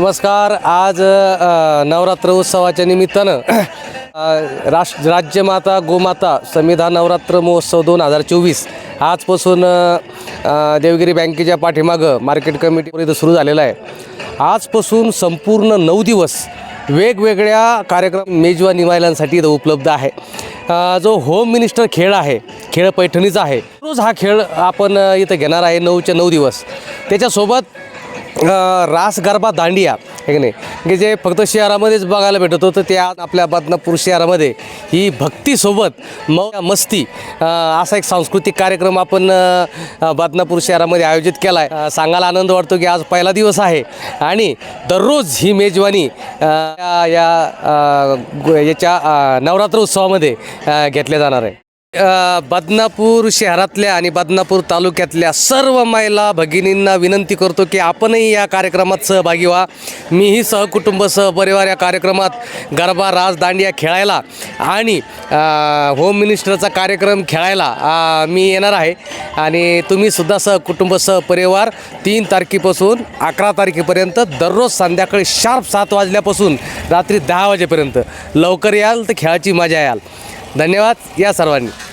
नमस्कार. आज नवरात्र उत्सवाच्या निमित्तानं राष्ट्र राज्यमाता गोमाता संविधान नवरात्र महोत्सव दोन हजार चोवीस आजपासून देवगिरी बँकेच्या पाठीमागं मार्केट कमिटीवर इथं सुरू झालेला आहे. आजपासून संपूर्ण नऊ दिवस वेगवेगळ्या कार्यक्रम मेजवानी महिलांसाठी इथं उपलब्ध आहे. जो होम मिनिस्टर खेळ आहे खेळ पैठणीचा आहे रोज हा खेळ आपण इथं घेणार आहे नऊच्या नऊ दिवस. त्याच्यासोबत रास गरबा दांडिया हे की नाही? की जे फक्त शहरामध्येच बघायला भेटत होतं ते आज आपल्या बदनापूर शहरामध्ये ही भक्तीसोबत म मस्ती असा एक सांस्कृतिक कार्यक्रम आपण बदनापूर शहरामध्ये आयोजित केला आहे सांगायला आनंद वाटतो की आज पहिला दिवस आहे. आणि दररोज ही मेजवानी या याच्या नवरात्र उत्सवामध्ये घेतल्या जाणार आहे. अ, बदनापूर शहरातल्या आणि बदनापूर तालुक्यातल्या सर्व महिला भगिनींना विनंती करतो की आपणही या कार्यक्रमात सहभागी व्हा. मीही सहकुटुंब सहपरिवार या कार्यक्रमात गरबा राजदांडिया खेळायला आणि अ, होम मिनिस्टरचा कार्यक्रम खेळायला अ, मी येणार आहे. आणि तुम्हीसुद्धा सहकुटुंब सहपरिवार तीन तारखेपासून अकरा तारखेपर्यंत दररोज संध्याकाळी शार्प सात वाजल्यापासून रात्री दहा वाजेपर्यंत. लवकर याल तर खेळाची मजा याल. धन्यवाद या सर्वांनी.